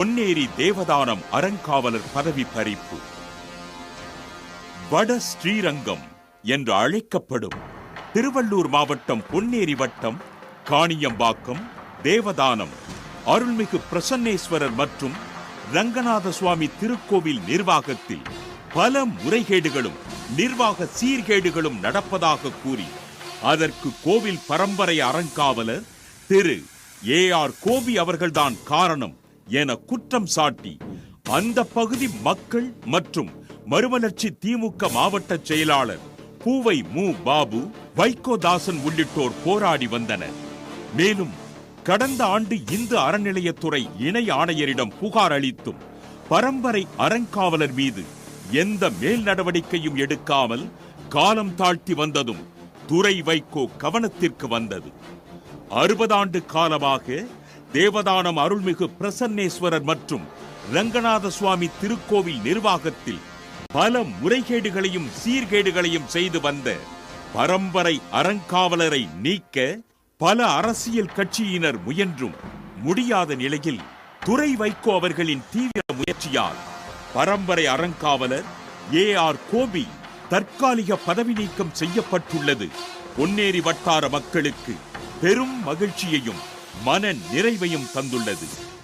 பொன்னேரி தேவதானம் அறங்காவலர் பதவி பறிப்பு. வட ஸ்ரீரங்கம் என்று அழைக்கப்படும் திருவள்ளூர் மாவட்டம் பொன்னேரி வட்டம் காணியம்பாக்கம் தேவதானம் அருள்மிகு பிரசன்னேஸ்வரர் மற்றும் ரங்கநாத சுவாமி திருக்கோவில் நிர்வாகத்தில் பல முறைகேடுகளும் நிர்வாக சீர்கேடுகளும் நடப்பதாக கூறி அதற்கு கோவில் பரம்பரை அறங்காவலர் திரு ஏ ஆர் கோபி அவர்கள்தான் காரணம். என குற்றம் சாட்டி அந்த பகுதி மக்கள் மற்றும் மறுமலர்ச்சி திமுக மாவட்ட செயலாளர் பூவை மு. பாபு வைகோதாசன் உள்ளிட்டோர் போராடி வந்தனர். மேலும் கடந்த ஆண்டு இந்து அறநிலையத்துறை இணை ஆணையரிடம் புகார் அளித்தும் பரம்பரை அறங்காவலர் மீது எந்த மேல் நடவடிக்கையும் எடுக்காமல் காலம் தாழ்த்தி வந்ததும் துறை வைகோ கவனத்திற்கு வந்தது. அறுபதாண்டு காலமாக தேவதானம் அருள்மிகு பிரசன்னேஸ்வரர் மற்றும் ரங்கநாத சுவாமி திருக்கோவில் நிர்வாகத்தில் பல முறைகேடுகளையும் சீர்கேடுகளையும் செய்து வந்த பரம்பரை அறங்காவலரை நீக்க பல அரசியல் கட்சியினர் முயன்றும் முடியாத நிலையில் துறை வைகோ அவர்களின் தீவிர முயற்சியால் பரம்பரை அறங்காவலர் ஏ ஆர் கோபி தற்காலிக பதவி நீக்கம் செய்யப்பட்டுள்ளது. பொன்னேரி வட்டார மக்களுக்கு பெரும் மகிழ்ச்சியையும் மன நிறைவையும் தந்துள்ளது.